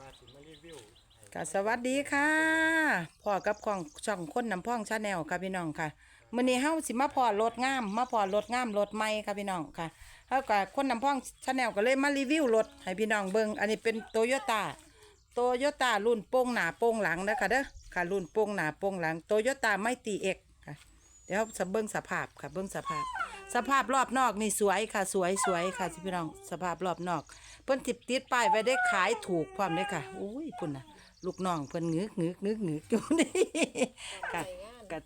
ว่าสิมารีวิวให้ก็สวัสดีค่ะพ่อกับของช่องคนน้ำพ่องชาแนลค่ะพี่น้องค่ะมื้อนี้เฮาสิมาพอรถงาม มาพอรถงามรถใหม่ค่ะพี่น้องค่ะเฮากับคนน้ำพ่องชาแนลก็เลยมารีวิวรถให้พี่น้องเบิ่งอันนี้เป็นโตโยต้าโตโยต้ารุ่นโป่งหน้าโป่งหลังนะคะเด้อค่ะรุ่นโป่งหน้าโป่งหลังโตโยต้าไม่ตีเอ็กค่ะ เดี๋ยวจะเบิ่งสภาพค่ะเบิ่งสภาพ สภาพรอบนอกนี่สวยค่ะ สวยสวยค่ะพี่น้องสภาพรอบนอกเพิ่นติดติดป้ายไว้ได้ขายถูกพร้อมเลยค่ะอุ้ยพุ่นน่ะ ลูกน้องเพิ่นงึกงึกงึกงึกอยู่นี่ค่ะก็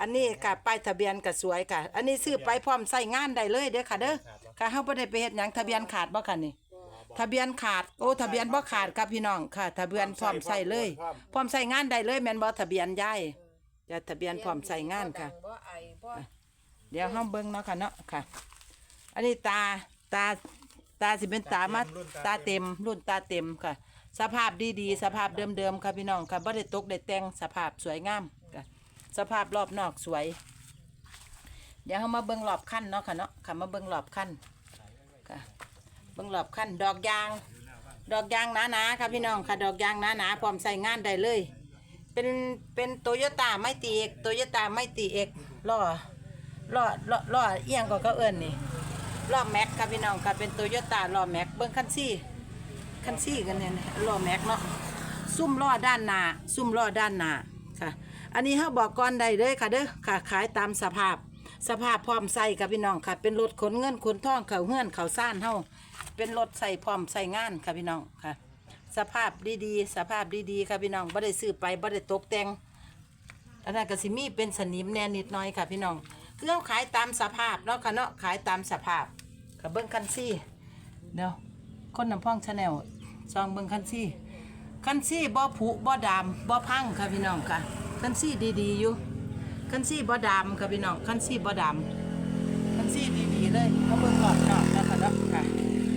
อันนี้ค่ะป้ายทะเบียนก็สวยค่ะ อันนี้ซื้อไปพร้อมใส่งานได้เลยเด้อค่ะ เด้อค่ะเฮาบ่ได้ไปเฮ็ดหยังทะเบียนขาดบ่ค่ะนี่ทะเบียนขาดโอ้ทะเบียนบ่ขาดครับพี่น้องค่ะ ทะเบียนพร้อมใส่เลยพร้อมใส่งานได้เลยแม่นบ่ทะเบียนยายจะทะเบียนพร้อมใส่งานค่ะบ่ไอบ่ เดี๋ยวห้องเบิ้งเนาะค่ะเนาะค่ะ อันนี้ตาตาตาสิเป็นตามาตาเต็มรุ่นตาเต็มค่ะ สภาพดีๆ สภาพเดิมๆค่ะพี่น้องค่ะบ่ได้ตกได้แต่งสภาพสวยงามค่ะสภาพรอบนอกสวย เดี๋ยวเรามาเบิ้งรอบขั้นเนาะค่ะเนาะค่ะมาเบิ้งรอบขั้นค่ะเบิ้งรอบขั้นดอกยาง ดอกยางหนาๆค่ะพี่น้องค่ะดอกยางหนาๆพร้อมใส่งานได้เลย เป็นเป็นโตโยต้าไม่ตีเอกโตโยต้าไม่ตีเอกล้อ ล้อล้อล้อเอียงก็เขาเอิ้นนี่ล้อแม็กค่ะพี่น้องค่ะเป็นโตโยต้าล้อแม็กเบิ้งคันซี่คันซี่กันเนี่ยนะล้อแม็กเนาะซุ่มล้อด้านหน้าซุ่มล้อด้านหน้าค่ะ อันนี้เขาบอกก่อนได้เลยค่ะเด้อค่ะขายตามสภาพ สภาพพร้อมใส่ค่ะพี่น้องค่ะ เป็นรถขนเงินขนทองเขาเฮือนเขาซ่านเฮาเป็นรถใส่พร้อมใส่งานค่ะพี่น้องค่ะ สภาพดีๆสภาพดีๆค่ะพี่น้องบ่ได้ซื้อไปบ่ได้ตกแต่งอันนั้นก็สิมีเป็นสนิมแน่นิดหน้อยค่ะพี่น้อง คือเขาขายตามสภาพเนาะค่ะเนาะขายตามสภาพกับเบิ้งคันซี่เดี๋ยวคนน้ำพ่องชาแนลซองเบิ้งคันซี่คันซี่บ่ผุบ่ดำบ่พังค่ะพี่น้องค่ะคันซี่ดีๆอยู่คันซี่บ่ดำค่ะพี่น้องคันซี่บ่ดำคันซี่ดีๆเลยเอาเบิ้งรอบนอกนะคะเนาะค่ะ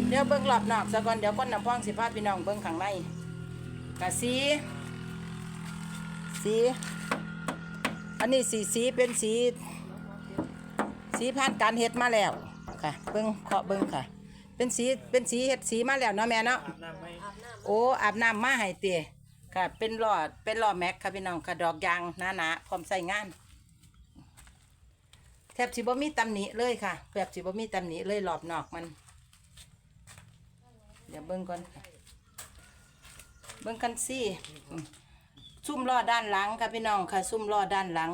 เดี๋ยวเบิ้งรอบนอกซะก่อนเดี๋ยวคนน้ำพ่องสิพาพี่น้องเบิ้งข้างในกะสีสีอันนี้สีสีเป็นสี สีผ่านการเฮ็ดมาแล้วค่ะเบิ้งเคาะเบิ้งค่ะ เป็นสีเป็นสีเฮ็ดสีมาแล้วเนาะแม่เนาะอาบน้ำไหมโอ้อาบน้ำมาให้เตี๋ยค่ะ เป็นหลอดเป็นหลอดแม็กค่ะพี่น้องค่ะดอกยางหนาๆพร้อมใส่งานแทบสิบ่มีตำหนิเลยค่ะแทบสิบ่มีตำหนิเลยรอบนอกมัน เดี๋ยวเบิ้งก่อนค่ะเบิ้งกันสิอืมซุ่มล้อด้านหลังค่ะพี่น้องค่ะซุ่มล้อด้านหลัง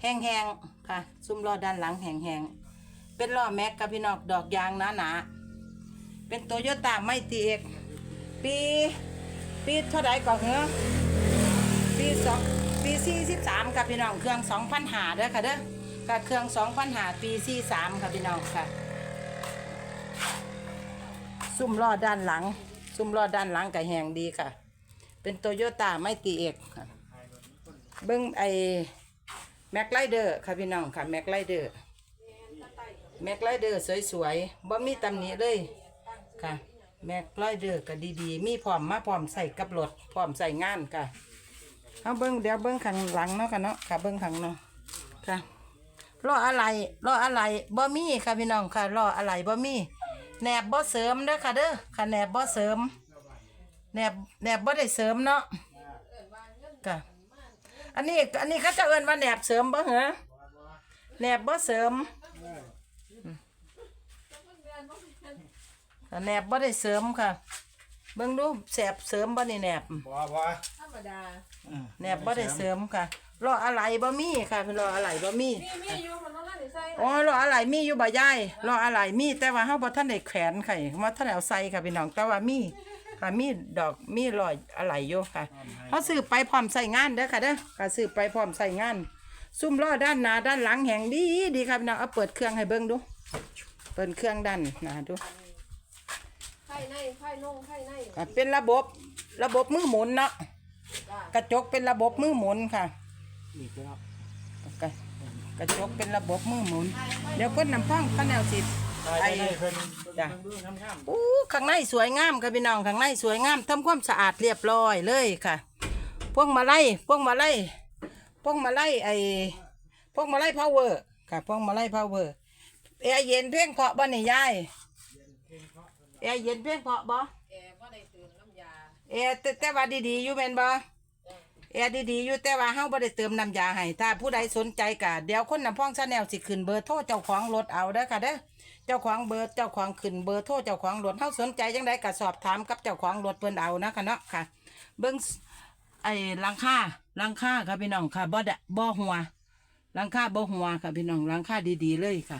แห้งๆ ค่ะ ซุ่มล้อด้านหลังแห้งๆ เป็นล้อแม็กค่ะพี่น้องดอกยางหนาๆ เป็นโตโยต้าไม่ตีเอกปี ปีเท่าไหร่ก่อนเหรอปีสองปีสี่สิบสามค่ะพี่น้องเครื่องสองพันหาเด้อค่ะเด้อค่ะเครื่องสองพันหาปีสี่สามค่ะพี่น้องค่ะ ซุ่มล้อด้านหลัง ซุ่มล้อด้านหลังก็แหงดีค่ะ เป็นโตโยต้าไม่ตีเอกค่ะเบิ้งไอ แม็กไลเดอร์ค่ะพี่น้องค่ะแม็กไลเดอร์แม็กไลเดอร์สวยๆบ่มีตำหนิเลยค่ะ แม็กไลเดอร์ก็ดีๆ มีพร้อมมาพร้อมใส่กับรถพร้อมใส่งานค่ะเอาเบิ้งเดี๋ยวเบิ้งข้างหลังเนาะค่ะเนาะค่ะเบิ้งข้างเนาะค่ะล้ออะไรล้ออะไรบ่มีค่ะพี่น้องค่ะล้ออะไรบ่มีแหนบบ่เสริมเด้อค่ะเด้อค่ะแหนบบ่เสริมแหนบแหนบบ่ได้เสริมเนาะค่ะ อันนี้อันนี้เขาจะเอิ้นว่าแหนบเสริมบ่เหรอแหนบบ่เสริมแต่แหนบบ่ได้เสริมค่ะเบิ่งดูแสบเสริมบ่นี่แหนบบ่บ่ธรรมดาแหนบบ่ได้เสริมค่ะรออะไรบ่มีค่ะรออะไรบ่มีมีมีอยู่มันต้องนั่นนี่ใส่อ๋อรออะไรมีอยู่บ่ยายรออะไรมีแต่ว่าเฮาบ่ทันได้แขวนค่ะมาทันได้เอาใส่ค่ะพี่น้องแต่ว่ามี ค่ะมีดอกมีรอยอะไรอยู่ค่ะเฮาซื้อไปพร้อมใส่งานเด้อค่ะเด้อค่ะซื้อไปพร้อมใส่งาน ซุ่มล้อด้านหน้าด้านหลังแห่งดีดีครับพี่น้องเอาเปิดเครื่องให้เบิ่งดู เปิดเครื่องด้านหน้าดูไข่ในไข่นงไข่ในอะเป็นระบบระบบมือหมุนเนาะจ้ากระจกเป็นระบบมือหมุนค่ะนี่ก็แล้วกระกระจกเป็นระบบมือหมุน เดี๋ยวคนนำพ้องข้าแนวสิ ไอไอ้เพิ่นจ้ะเบิ่งๆงามอู้ข้างในสวยงามค่ะพี่น้องข้างในสวยงามทำความสะอาดเรียบร้อยเลยค่ะ พวกมาไล่พวกมาไล่พวกมาไล่ไอพวกมาไล่พาวเวอร์ค่ะพวกมาไล่พาวเวอร์แอร์เย็นเพียงเพาะบ่นี่ยายแอร์เย็นเพียงเพาะบ่แกบ่ได้ตื่นน้ำยาอแอร์แต่แต่ว่าดีๆอยู่แม่นบ่ แอร์ดีๆอยู่แต่ว่าเฮาบ่ได้เติมน้ำยาให้ถ้าผู้ใดสนใจก็เดี๋ยวคนน้ำพ่องชาแนลสิขึ้นเบอร์โทรเจ้าของรถเอาเด้อค่ะเด้อเจ้าของเบอร์เจ้าของขึ้นเบอร์โทรเจ้าของรถเฮาสนใจจังไดก็สอบถามกับเจ้าของรถเพิ่นเอานะคะเนาะค่ะ เบิ่งไอ้หลังคาหลังคาค่ะพี่น้องค่ะบ่ดะบ่หัวหลังคาบ่หัวค่ะพี่น้องหลังคาดีๆเลยค่ะ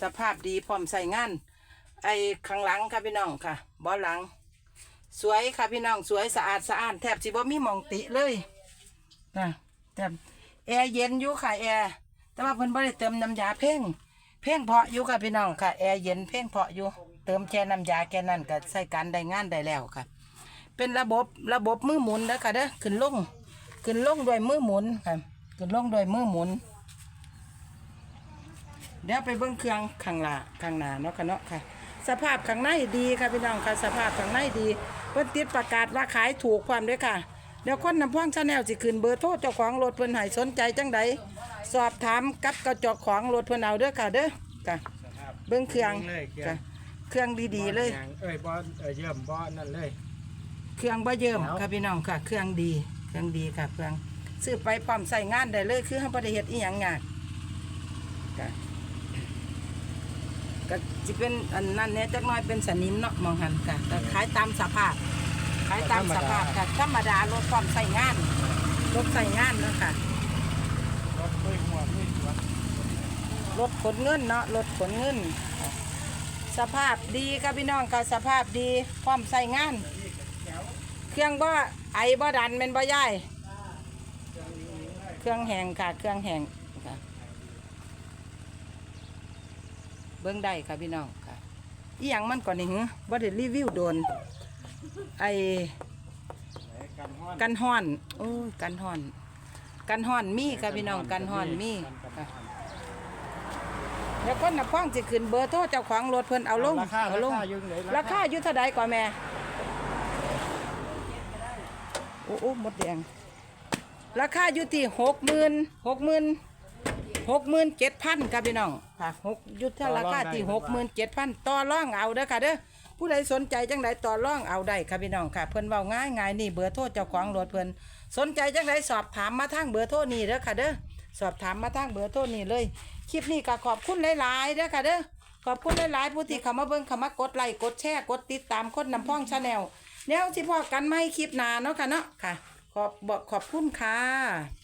สภาพดีพร้อมใส่งาน ไอ้ข้างหลังค่ะพี่น้องค่ะบ่หลัง สวยค่ะพี่น้องสวยสะอาดสะอาดแทบสิบ่มีหมองติเลยนะแต่แอร์เย็นอยู่ค่ะแอร์แต่ว่าเพิ่นบ่ได้เติมน้ำยาเพ่งเพ่งเพาะอยู่ค่ะพี่น้องค่ะแอร์เย็นเพ่งเพาะอยู่เติมแค่น้ำยาแค่นั้นก็ใช้การได้งานได้แล้วค่ะ เป็นระบบระบบมือหมุนนะค่ะเด้อขึ้นลงขึ้นลงด้วยมือหมุนค่ะขึ้นลงด้วยมือหมุน เดี๋ยวไปเบิ้งเครื่องข้างหน้าข้างหน้าเนาะค่ะเนาะค่ะ สภาพข้างในดีค่ะพี่น้องค่ะสภาพข้างในดี เพิ่นติดประกาศว่าขายถูกความด้วยค่ะ เดี๋ยวคนนำพ่วงชาแนลสิขึ้นเบอร์โทรเจ้าของรถเพิ่นให้สนใจจังใดสอบถามกับกระจกของรถเพิ่นเอาเด้อค่ะเด้อค่ะสภาพเบิ้งเครื่องเลยเครื่อง ค่ะเครื่องดีๆเลย บ่างเอ้ยบ่เอ้ยเยี่ยมบ่นั่นเลย เครื่องบ่เยิ่มแล้วค่ะพี่น้องค่ะ เครื่องดี เครื่องดีค่ะเครื่องซื้อไปพร้อมใส่งานได้เลย คือเฮาบ่ได้เฮ็ดอีหยังยากค่ะ ก็สิเป็นอันนั้นเนี่ยจักหน่อยเป็นสนิมเนาะมองหันค่ะก็ขายตามสภาพขายตามสภาพค่ะธรรมดารถพร้อมใส่งานรถใส่งานเนาะค่ะรถด้วยหัวด้วยหัวรถขนเงินเนาะรถขนเงินค่ะสภาพดีค่ะพี่น้องค่ะสภาพดีพร้อมใส่งาน เครื่องบ่ไอบ่ดันเป็นบ่ย่ายเครื่องแหงค่ะเครื่องแหงค่ะ เบิ้งได้ค่ะพี่น้องค่ะอีหยังมันก่อนนี่หือบ่ได้รีวิวโดน ไอกันฮ้อนกันห้อนโอ้ยกันห้อน กันห้อนมีค่ะพี่น้องกันห้อนมีค่ะเดี๋ยวคนนับพ้องสิขึ้นเบอร์โทรเจ้าของรถเพิ่นเอาลงราคาเอาลงราคาอยู่ไหนราคาอยู่เท่าใดก่อนแม่โอ้โอ้หมดแดงราคาอยู่ที่หกหมื่นหกหมื่น หกหมื่นเจ็ดพันครับพี่น้องค่ะหกอยุทธราคาที่หกหมื่นเจ็ดพันต่อร่องเอาเด้อค่ะเด้อผู้ใดสนใจจังไดต่อร่องเอาได้ครับพี่น้องค่ะ เพิ่นเว้าง่ายง่ายๆนี่เบอร์โทรเจ้าของรถเพิ่นสนใจจังไดสอบถามมาทางเบอร์โทรนี่เด้อค่ะเด้อสอบถามมาทางเบอร์โทรนี่เลยคลิปนี้ก็ขอบคุณหลายๆเด้อค่ะเด้อขอบคุณหลายๆผู้ที่เข้ามาเบิ่งเข้ามากดไลค์กดแชร์กดติดตามคนนำพ้องชาแนลแนวที่พอกันไม่คลิปหน้าเนาะค่ะเนาะค่ะ ขอบบอกขอบคุณค่ะ